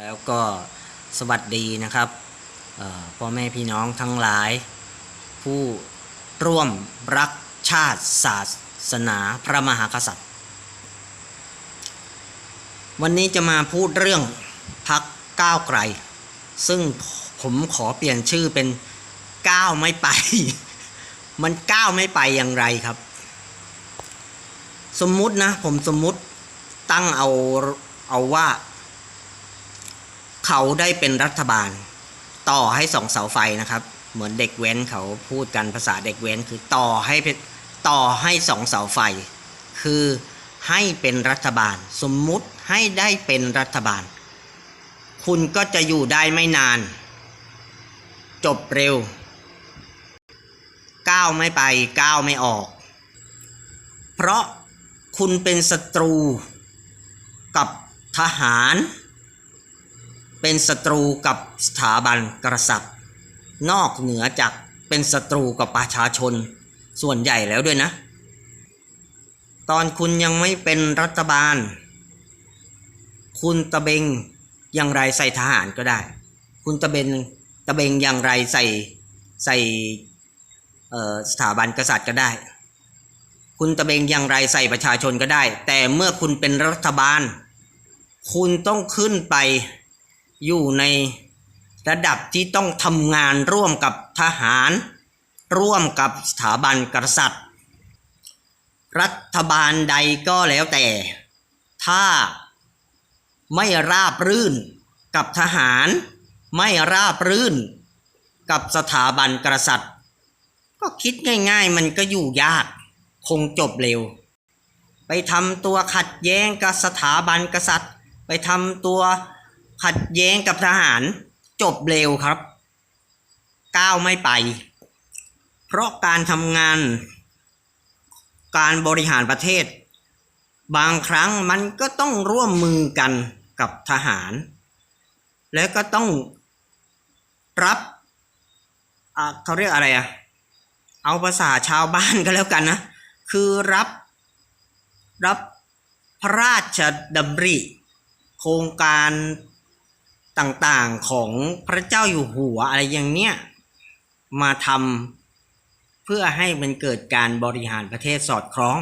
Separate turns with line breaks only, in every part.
แล้วก็สวัสดีนะครับพ่อแม่พี่น้องทั้งหลาย ผู้ร่วมรักชาติศาสนาพระมหากษัตริย์ วันนี้จะมาพูดเรื่องพักก้าวไกล ซึ่งผมขอเปลี่ยนชื่อเป็นก้าวไม่ไป มันก้าวไม่ไปอย่างไรครับ สมมุตินะผมสมมุติตั้งเอาเอาว่า เขาได้เป็นรัฐบาล ต่อให้สองเสาไฟนะครับ เหมือนเด็กเว้นเขาพูดกันภาษาเด็กเว้นคือต่อให้ต่อให้สองเสาไฟ คือให้เป็นรัฐบาล สมมุติให้ได้เป็นรัฐบาล คุณก็จะอยู่ได้ไม่นาน จบเร็วก้าวไม่ไปก้าวไม่ออก เพราะคุณเป็นศัตรูกับทหาร เป็นศัตรูกับสถาบันกษัตริย์ นอกเหนือจากเป็นศัตรูกับประชาชนส่วนใหญ่แล้วด้วยนะ ตอนคุณยังไม่เป็นรัฐบาล คุณตะเบงอย่างไรใส่ทหารก็ได้ คุณตะเบงตะเบงอย่างไรใส่ใส่สถาบันกษัตริย์ก็ได้ คุณตะเบงอย่างไรใส่ประชาชนก็ได้ แต่เมื่อคุณเป็นรัฐบาล คุณต้องขึ้นไป อยู่ในระดับที่ต้องทำงานร่วมกับทหาร ร่วมกับสถาบันกษัตริย์ รัฐบาลใดก็แล้วแต่ ถ้าไม่ราบรื่นกับทหาร ไม่ราบรื่นกับสถาบันกษัตริย์ ก็คิดง่ายๆมันก็อยู่ยาก คงจบเร็ว ไปทำตัวขัดแย้งกับสถาบันกษัตริย์ ไปทำตัว ขัดแย้งกับทหาร จบเร็วครับ ก้าวไม่ไป เพราะการทำงาน การบริหารประเทศ บางครั้งมันก็ต้องร่วมมือกันกับทหาร และก็ต้องรับเขาเรียกอะไรอะเอาภาษาชาวบ้านก็แล้วกันนะ คือรับรับพระราชดำริ โครงการ ต่างๆของพระเจ้าอยู่หัวอะไรอย่างเนี้ยมาทำเพื่อให้มันเกิดการบริหารประเทศสอดคล้อง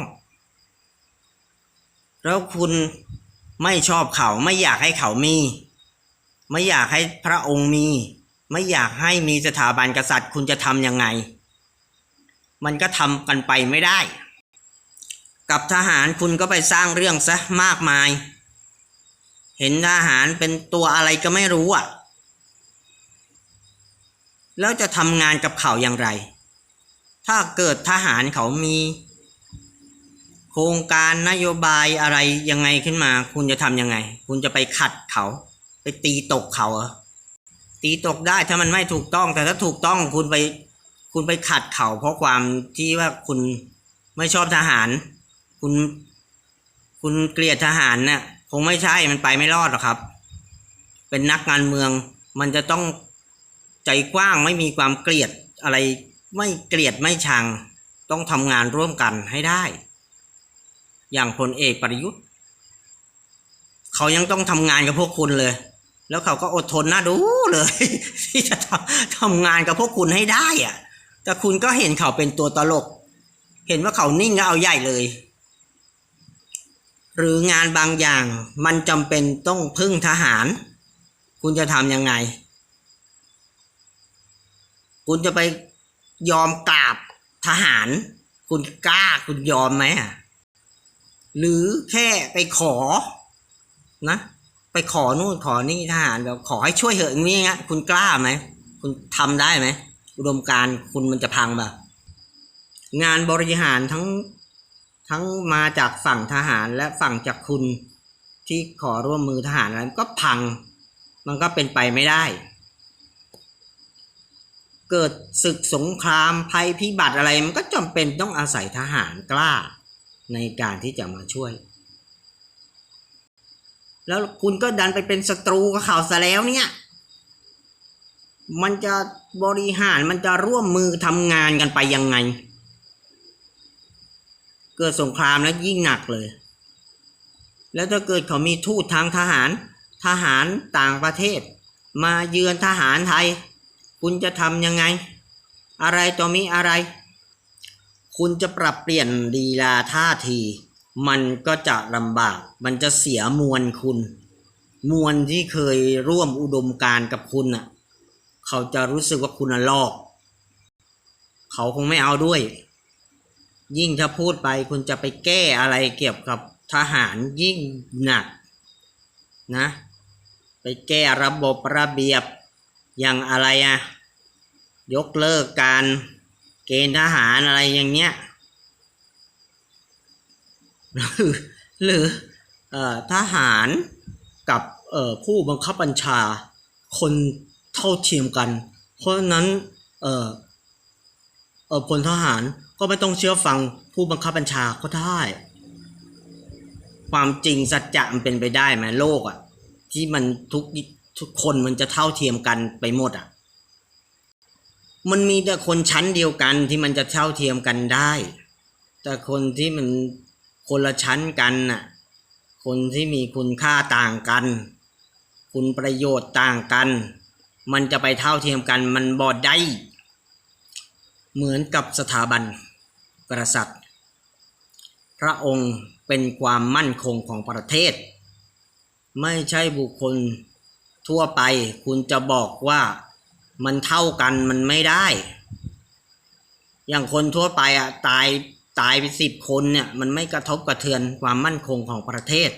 แล้วคุณไม่ชอบเขาไม่อยากให้เขามี ไม่อยากให้พระองค์มี ไม่อยากให้มีสถาบันกษัตริย์ คุณจะทำยังไง มันก็ทำกันไปไม่ได้ กับทหารคุณก็ไปสร้างเรื่องซะมากมาย เห็นทหารเป็นตัวอะไรก็ไม่รู้อะ แล้วจะทำงานกับเขาอย่างไร ถ้าเกิดทหารเขามี โครงการนโยบายอะไรยังไงขึ้นมา คุณจะทำยังไง คุณจะไปขัดเขา ไปตีตกเขาเหรอตีตกได้ถ้ามันไม่ถูกต้อง แต่ถ้าถูกต้องคุณไป คุณไปขัดเขาเพราะความที่ว่าคุณไม่ชอบทหาร คุณ คุณเกลียดทหารเนี่ย งไม่ใช่มันไปไม่รอดหรอกครับ เป็นนักการเมือง มันจะต้องใจกว้างไม่มีความเกลียดอะไร ไม่เกลียดไม่ชัง ต้องทำงานร่วมกันให้ได้ อย่างพลเอกประยุทธ์ เขายังต้องทำงานกับพวกคุณเลย แล้วเขาก็อดทนน่าดูเลย ที่จะทำทำงานกับพวกคุณให้ได้อะแต่คุณก็เห็นเขาเป็นตัวตลก เห็นว่าเขานิ่งก็เอาใหญ่เลย หรืองานบางอย่างมันจำเป็นต้องพึ่งทหาร คุณจะทำยังไง คุณจะไปยอมกราบทหาร คุณกล้าคุณยอมไหมอะหรือแค่ไปขอนะ ไปขอนู่นขอนี่ทหารแบบขอให้ช่วยเหอะอย่างนี้เงี้ยคุณกล้าไหมคุณทำได้ไหมอุดมการคุณมันจะพังแบบงานบริหารทั้ง ทั้งมาจากฝั่งทหารและฝั่งจากคุณที่ขอร่วมมือทหารอะไรก็พัง มันก็เป็นไปไม่ได้ เกิดศึกสงครามภัยพิบัติอะไรมันก็จำเป็นต้องอาศัยทหารกล้าในการที่จะมาช่วย แล้วคุณก็ดันไปเป็นศัตรูกับเขาซะแล้วเนี่ย มันจะบริหารมันจะร่วมมือทำงานกันไปยังไง เกิดสงครามแล้วยิ่งหนักเลย แล้วถ้าเกิดเขามีทูตทางทหาร ทหารต่างประเทศ มาเยือนทหารไทย คุณจะทำยังไง อะไรต่อมีอะไร คุณจะปรับเปลี่ยนลีลาท่าที มันก็จะลำบาก มันจะเสียมวลคุณ มวลที่เคยร่วมอุดมการกับคุณน่ะ เขาจะรู้สึกว่าคุณน่ะลอก เขาคงไม่เอาด้วย ยิ่งถ้าพูดไปคุณจะไปแก้อะไรเกี่ยวกับทหารยิ่งหนักนะ ไปแก้ระบบระเบียบอย่างอะไรอะยกเลิกการเกณฑ์ทหารอะไรอย่างเงี้ยหรือรออทหารกับผู้บังคับบัญชา คนเท่าเทียมกัน เพราะนั้นเออเออพลทหาร ก็ไม่ต้องเชื่อฟังผู้บังคับบัญชาก็ได้ ความจริงสัจจะมันเป็นไปได้ไหมโลกอะ ที่มันทุกทุกคนมันจะเท่าเทียมกันไปหมดอะ มันมีแต่คนชั้นเดียวกันที่มันจะเท่าเทียมกันได้ แต่คนที่มันคนละชั้นกันน่ะ คนที่มีคุณค่าต่างกัน คุณประโยชน์ต่างกัน มันจะไปเท่าเทียมกันมันบอดได้ เหมือนกับสถาบันกษัตริย์ พระองค์เป็นความมั่นคงของประเทศ ไม่ใช่บุคคลทั่วไปคุณจะบอกว่ามันเท่ากันมันไม่ได้ อย่างคนทั่วไปอะตายตายไปสิบคนเนี่ยมันไม่กระทบกระเทือนความมั่นคงของประเทศ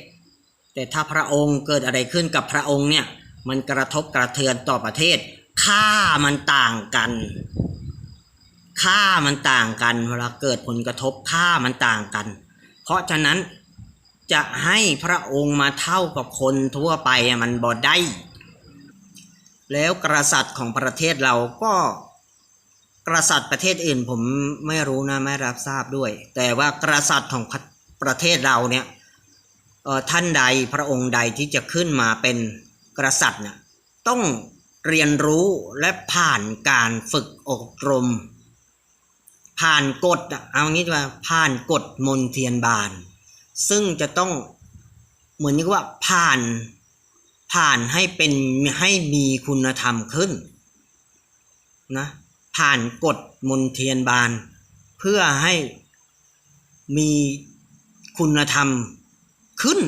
แต่ถ้าพระองค์เกิดอะไรขึ้นกับพระองค์เนี่ยมันกระทบกระเทือนต่อประเทศค่ามันต่างกัน ค่ามันต่างกันเวลาเกิดผลกระทบค่ามันต่างกัน เพราะฉะนั้นจะให้พระองค์มาเท่ากับคนทั่วไปมันบ่ได้ แล้วกษัตริย์ของประเทศเราก็กษัตริย์ประเทศอื่นผมไม่รู้นะไม่รับทราบด้วย แต่ว่ากษัตริย์ของประเทศเราเนี่ยท่านใดพระองค์ใดที่จะขึ้นมาเป็นกษัตริย์เนี่ยต้องเรียนรู้และผ่านการฝึกอบรม ผ่านกฎอะเอางี้ดีกว่าผ่านกฎมนเทียนบาน ซึ่งจะต้องเหมือนกับว่าผ่านผ่านให้เป็นให้มีคุณธรรมขึ้นนะผ่านกฎมนเทียนบาน เพื่อให้มีคุณธรรมขึ้น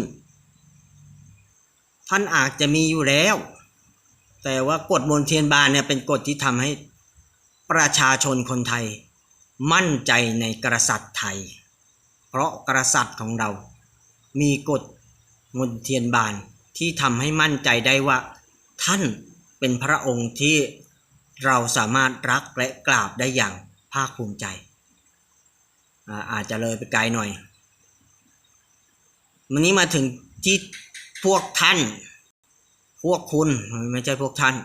ท่านอาจจะมีอยู่แล้ว แต่ว่ากฎมนเทียนบานเนี่ยเป็นกฎที่ทำให้ประชาชนคนไทย มั่นใจในกษัตริย์ไทย เพราะกษัตริย์ของเรา มีกฎมนเทียนบานที่ทำให้มั่นใจได้ว่า ท่านเป็นพระองค์ที่เราสามารถรักและกราบได้อย่างภาคภูมิใจ อาอาจจะเลยไปไกลหน่อยวันนี้มาถึงที่พวกท่าน พวกคุณไม่ใช่พวกท่าน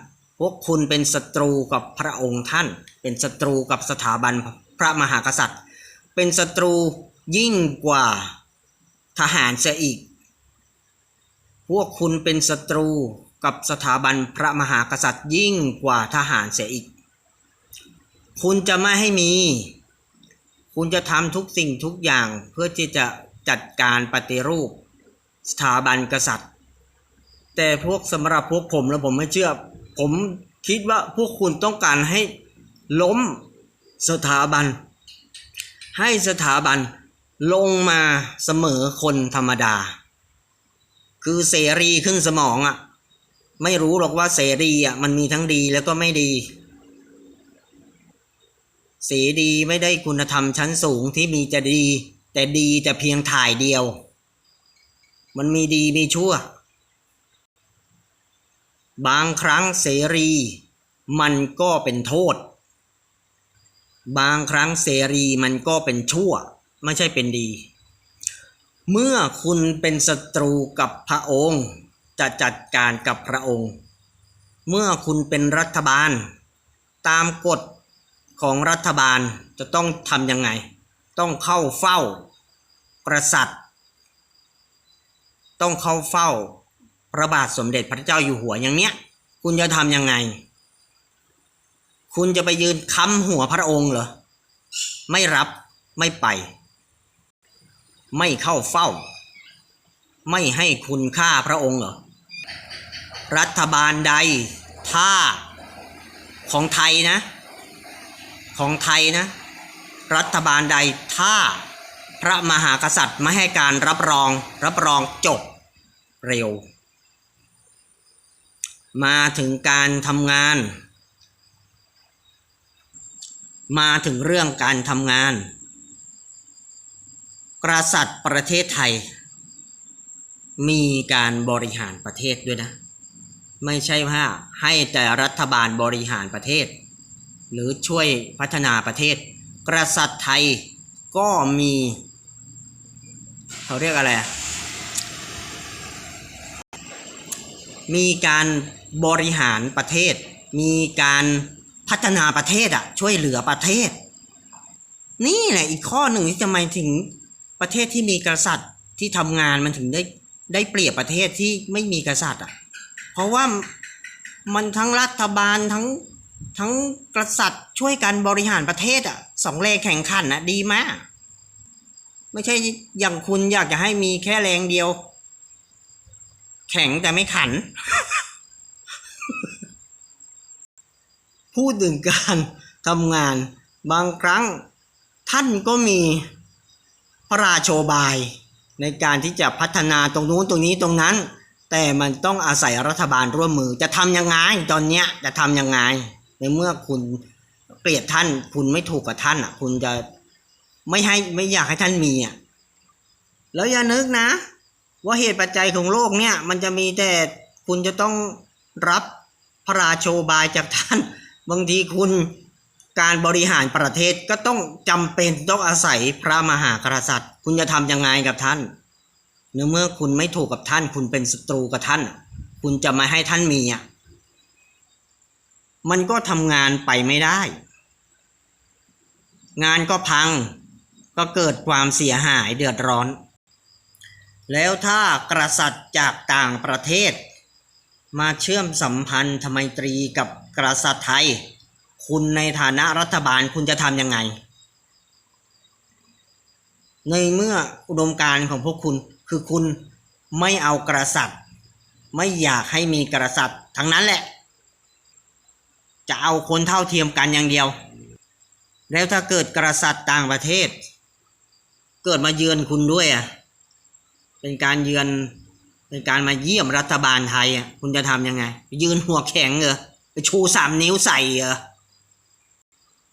พวกคุณเป็นศัตรูกับพระองค์ท่าน เป็นศัตรูกับสถาบันพ ระมหากษัตริย์ เป็นศัตรูยิ่งกว่าทหารเสียอีก พวกคุณเป็นศัตรูกับสถาบันพระมหากษัตริย์ยิ่งกว่าทหารเสียอีก คุณจะไม่ให้มี คุณจะทำทุกสิ่งทุกอย่างเพื่อที่จะจัดการปฏิรูป สถาบันกษัตริย์ แต่พวกสำหรับพวกผมแล้วผมไม่เชื่อ ผมคิดว่าพวกคุณต้องการให้ล้ม สถาบัน ให้สถาบันลงมาเสมอคนธรรมดา คือเสรีขึ้นสมองอะ่ะ ไม่รู้หรอกว่าเสรีอะมันมีทั้งดีแล้วก็ไม่ดีเสรีไม่ได้คุณธรรมชั้นสูงที่มีจะดี แต่ดีแต่เพียงถ่ายเดียว มันมีดีมีชั่ว บางครั้งเสรี มันก็เป็นโทษ บางครั้งเสรีมันก็เป็นชั่ว ไม่ใช่เป็นดี เมื่อคุณเป็นศัตรูกับพระองค์ จะจัดการกับพระองค์ เมื่อคุณเป็นรัฐบาล ตามกฎของรัฐบาลจะต้องทำยังไง ต้องเข้าเฝ้ากษัตริย์ ต้องเข้าเฝ้าพระบาทสมเด็จพระเจ้าอยู่หัวอย่างเนี้ย คุณจะทำยังไง คุณจะไปยืนค้ำหัวพระองค์เหรอ ไม่รับไม่ไป ไม่เข้าเฝ้า ไม่ให้คุณค่าพระองค์เหรอ รัฐบาลใดถ้าของไทยนะ ของไทยนะ รัฐบาลใดถ้าพระมหากษัตริย์ไม่ให้การรับรองรับรองจบเร็ว มาถึงการทำงาน มาถึงเรื่องการทำงาน กษัตริย์ประเทศไทย มีการบริหารประเทศด้วยนะ ไม่ใช่ว่าให้แต่รัฐบาลบริหารประเทศ หรือช่วยพัฒนาประเทศ กษัตริย์ไทยก็มีเขาเรียกอะไร มีการบริหารประเทศ มีการ พัฒนาประเทศอะช่วยเหลือประเทศ นี่แหละอีกข้อหนึ่งที่จะหมายถึงประเทศที่มีกษัตริย์ที่ทำงานมันถึงได้ได้เปรียบประเทศที่ไม่มีกษัตริย์อะเพราะว่ามันทั้งรัฐบาลทั้งทั้งกษัตริย์ช่วยกันบริหารประเทศอะสองแรงแข่งขันนะดีมาก ไม่ใช่อย่างคุณอยากจะให้มีแค่แรงเดียว แข็งแต่ไม่ขัน พูดถึงการทำงาน บางครั้งท่านก็มีพระราโชบาย ในการที่จะพัฒนาตรงนู้นตรงนี้ตรงนั้น แต่มันต้องอาศัยรัฐบาลร่วมมือจะทำยังไงตอนเนี้ยจะทำยังไง ในเมื่อคุณเกลียดท่าน คุณไม่ถูกกับท่านอะ คุณจะไม่ให้ไม่อยากให้ท่านมีอะแล้วอย่านึกนะ ว่าเหตุปัจจัยของโลกเนี่ย มันจะมีแต่คุณจะต้องรับพระราโชบายจากท่าน บางทีคุณการบริหารประเทศก็ต้องจำเป็นต้องอาศัยพระมหากษัตริย์ คุณจะทำยังไงกับท่านเนื่อเมื่อคุณไม่ถูกกับท่าน คุณเป็นศัตรูกับท่าน คุณจะมาให้ท่านมีอะมันก็ทำงานไปไม่ได้ งานก็พังก็เกิดความเสียหายเดือดร้อน แล้วถ้ากษัตริย์จากต่างประเทศ มาเชื่อมสัมพันธไมตรีกับกษัตริย์ไทย คุณในฐานะรัฐบาลคุณจะทำยังไง ในเมื่ออุดมการณ์ของพวกคุณคือคุณไม่เอากษัตริย์ ไม่อยากให้มีกษัตริย์ทั้งนั้นแหละ จะเอาคนเท่าเทียมกันอย่างเดียว แล้วถ้าเกิดกษัตริย์ต่างประเทศ เกิดมาเยือนคุณด้วยอะเป็นการเยือน เป็นการมาเยี่ยมรัฐบาลไทยอะคุณจะทำยังไง ยืนหัวแข็งเหรอไปชูสามนิ้วใส่เหรอ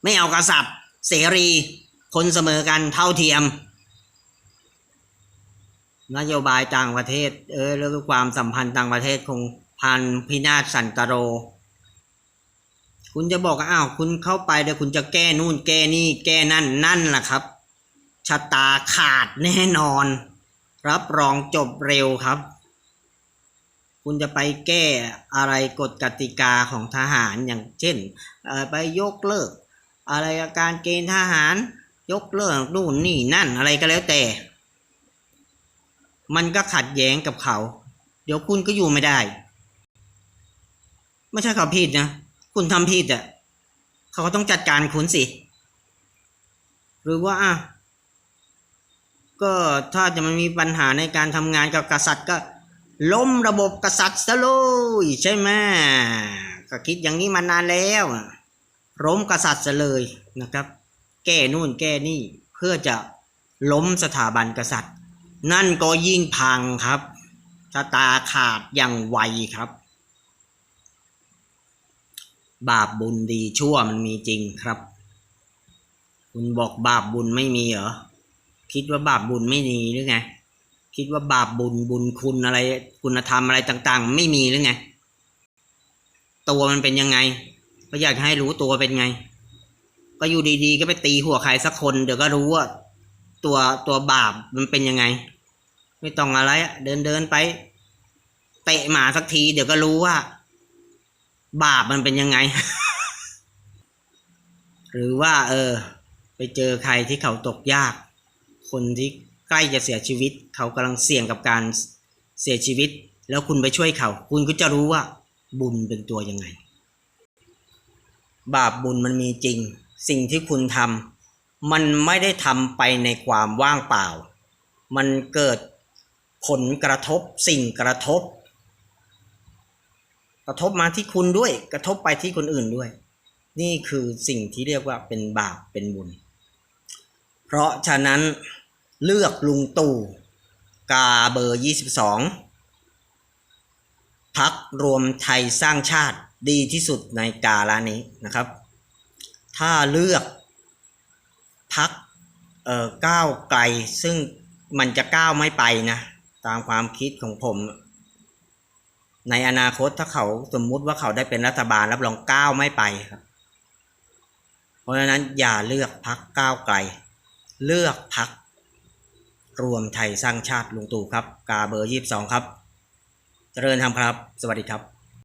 ไม่เอากษัตริย์เสรีคนเสมอกันเท่าเทียม นโยบายต่างประเทศ เออแล้วก็ความสัมพันธ์ต่างประเทศคงพันพินาศสันตโร คุณจะบอกว่าอ้าวคุณเข้าไปเดี๋ยวคุณจะแก้นู่นแก้นี่ แก้นั่นนั่นแหละครับชะตาขาดแน่นอน รับรองจบเร็วครับ คุณจะไปแก้อะไรกฎกติกาของทหารอย่างเช่นไปยกเลิก อะไรการเกณฑ์ทหาร ยกเลิกนู่นนี่นั่นอะไรก็แล้วแต่ มันก็ขัดแย้งกับเขา เดี๋ยวคุณก็อยู่ไม่ได้ ไม่ใช่เขาผิดนะ คุณทำผิดอะเขาก็ต้องจัดการคุณสิ หรือว่าอะก็ถ้าจะมันมีปัญหาในการทำงานกับกษัตริย์ก็ ล้มระบบกษัตริย์ซะเลยใช่ไหมก็คิดอย่างนี้มานานแล้วอะล้มกษัตริย์ซะเลยนะครับ แก้นู่นแก้นี่เพื่อจะล้มสถาบันกษัตริย์ นั่นก็ยิ่งพังครับชะตาขาดอย่างไวครับ บาปบุญดีชั่วมันมีจริงครับ คุณบอกบาปบุญไม่มีเหรอคิดว่าบาปบุญไม่มีหรือไง คิดว่าบาปบุญบุญคุณอะไร คุณธรรมอะไรต่างๆ ไม่มีหรือไง ตัวมันเป็นยังไง ก็อยากให้รู้ตัวเป็นไง ก็อยู่ดีๆ ก็ไปตีหัวใครสักคนเดี๋ยวก็รู้ว่าตัวตัวบาปมันเป็นยังไง ไม่ต้องอะไรเดินเดินไป เตะหมาสักที เดี๋ยวก็รู้ว่า บาปมันเป็นยังไง หรือว่า เออ ไปเจอใครที่เขาตกยาก คนที่ใกล้จะเสียชีวิต เขากำลังเสี่ยงกับการเสียชีวิต แล้วคุณไปช่วยเขา คุณก็จะรู้ว่า บุญเป็นตัวยังไง บาปบุญมันมีจริง สิ่งที่คุณทำมันไม่ได้ทำไปในความว่างเปล่า มันเกิดผลกระทบสิ่งกระทบ กระทบมาที่คุณด้วย กระทบไปที่คนอื่นด้วย นี่คือสิ่งที่เรียกว่าเป็นบาปเป็นบุญ เพราะฉะนั้นเลือกลุงตู่ กาเบอร์22พักรวมไทยสร้างชาติดีที่สุดในกาลนี้นะครับ ถ้าเลือกพักเอ่อก้าวไกลซึ่งมันจะก้าวไม่ไปนะ ตามความคิดของผม ในอนาคตถ้าเขาสมมุติว่าเขาได้เป็นรัฐบาลรับรองก้าวไม่ไปครับ เพราะฉะนั้นอย่าเลือกพักก้าวไกล เลือกพัก รวมไทยสร้างชาติลุงตู่ครับ กาเบอร์ยี่สิบสองครับ เจริญธรรมครับ สวัสดีครับ